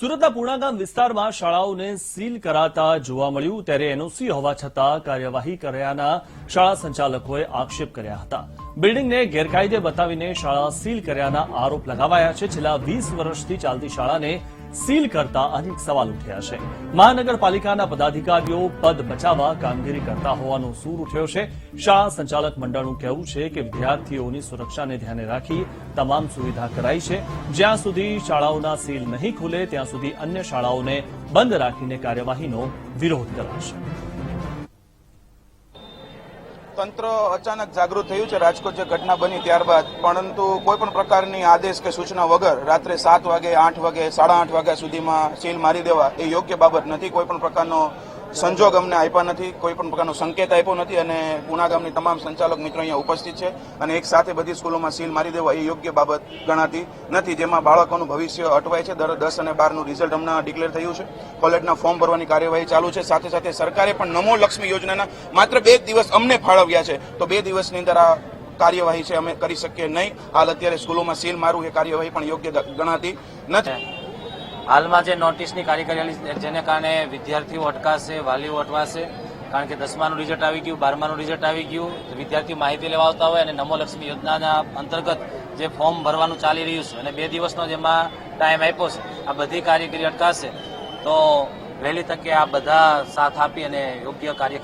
સુરતના પૂર્ણાગામ વિસ્તારમાં શાળાઓને સીલ કરાતા જોવા મળ્યું ત્યારે એનઓસી હોવા છતાં કાર્યવાહી કર્યાના શાળા સંચાલકોએ આક્ષેપ કર્યા હતા. બિલ્ડિંગને ગેરકાયદે બતાવીને શાળા સીલ કર્યાના આરોપ લગાવાયા છે. છેલ્લા વીસ વર્ષથી ચાલતી શાળાને સીલ કરતા અનેક સવાલ ઉઠ્યા છે. મહાનગરપાલિકાના પદાધિકારીઓ પદ બચાવવા કામગીરી કરતા હોવાનો સૂર ઉઠ્યો છે. શાળા સંચાલક મંડળનું કહેવું છે કે વિદ્યાર્થીઓની સુરક્ષાને ધ્યાને રાખી તમામ સુવિધા કરાઈ છે. જ્યાં સુધી શાળાઓના સીલ નહીં ખુલે, ત્યાં સુધી અન્ય શાળાઓને બંધ રાખીને કાર્યવાહીનો વિરોધ કરાશે. તંત્ર અચાનક જાગૃત થયું છે. રાજકોટ જે ઘટના બની ત્યારબાદ, પરંતુ કોઈ પણ પ્રકારની આદેશ કે સૂચના વગર રાત્રે સાત વાગે, આઠ વાગે, સાડા આઠ વાગ્યા સુધીમાં સીલ મારી દેવા એ યોગ્ય બાબત નથી. કોઈ પણ પ્રકારનો સંજોગ અમને આપ્યા નથી, કોઈ પણ પ્રકારનો સંકેત આપ્યો નથી અને પુણા ગામની તમામ સંચાલક મિત્રો અહીંયા ઉપસ્થિત છે અને એક સાથે બધી સ્કૂલોમાં સીલ મારી દેવા એ યોગ્ય બાબત ગણાતી નથી. જેમાં બાળકોનું ભવિષ્ય અટવાય છે. દર દસ અને બારનું રિઝલ્ટ હમણાં ડિક્લેર થયું છે. કોલેજના ફોર્મ ભરવાની કાર્યવાહી ચાલુ છે. સાથે સાથે સરકારે પણ નમો લક્ષ્મી યોજનાના માત્ર બે દિવસ અમને ફાળવ્યા છે. તો બે દિવસની અંદર આ કાર્યવાહી છે, અમે કરી શકીએ નહીં. હાલ અત્યારે સ્કૂલોમાં સીલ મારવું એ કાર્યવાહી પણ યોગ્ય ગણાતી નથી. હાલમાં જે નોટિસની કાર્યકારી જેને કારણે વિદ્યાર્થીઓ અટકાશે, વાલીઓ અટવાશે, કારણ કે દસમાનું રિઝલ્ટ આવી ગયું, બારમાનું રિઝલ્ટ આવી ગયું વિદ્યાર્થીઓ માહિતી લેવા આવતા હોય અને નમોલક્ષ્મી યોજનાના અંતર્ગત જે ફોર્મ ભરવાનું ચાલી રહ્યું છે અને બે દિવસનો જેમાં ટાઈમ આપ્યો છે, આ બધી કાર્યકરી અટકાશે, તો વહેલી તકે આ બધા સાથ આપી અને યોગ્ય કાર્ય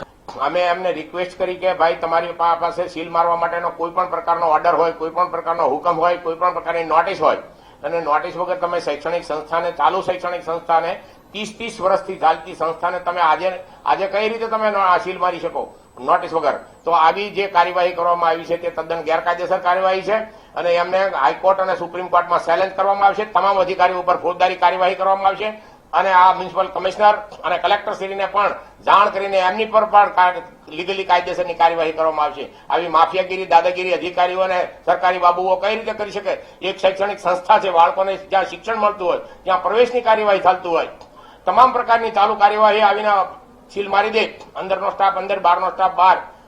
અમે એમને રિક્વેસ્ટ કરી કે ભાઈ, તમારી પાસે સીલ મારવા માટેનો કોઈ પણ પ્રકારનો ઓર્ડર હોય, કોઈ પણ પ્રકારનો હુકમ હોય, કોઈ પણ પ્રકારની નોટિસ હોય અને નોટિસ વગર તમે શૈક્ષણિક સંસ્થાને, ચાલુ શૈક્ષણિક સંસ્થાને ત્રીસ ત્રીસ વર્ષથી ચાલતી સંસ્થાને તમે આજે આજે કઈ રીતે તમે સીલ મારી શકો? નોટિસ વગર. તો આવી જે કાર્યવાહી કરવામાં આવી છે તે તદ્દન ગેરકાયદેસર કાર્યવાહી છે અને એમને હાઈકોર્ટ અને સુપ્રીમ કોર્ટમાં ચેલેન્જ કરવામાં આવશે. તમામ અધિકારીઓ ઉપર ફોજદારી કાર્યવાહી કરવામાં આવશે. અને આ મ્યુનિસિપલ કમિશનર અને કલેક્ટરશ્રીને પણ જાણ કરીને એમની પર પણ લીગલી કાયદેસરની કાર્યવાહી કરવામાં આવશે. આવી માફિયાગીરી, દાદાગીરી અધિકારીઓ અને સરકારી બાબુઓ કઈ રીતે કરી શકે? એક શૈક્ષણિક સંસ્થા છે, બાળકોને જ્યાં શિક્ષણ મળતું હોય, ત્યાં પ્રવેશની કાર્યવાહી ચાલતું હોય. તમામ પ્રકારની ચાલુ કાર્યવાહી આવીને સીલ મારી દે. અંદરનો સ્ટાફ અંદર, બહારનો સ્ટાફ બહાર.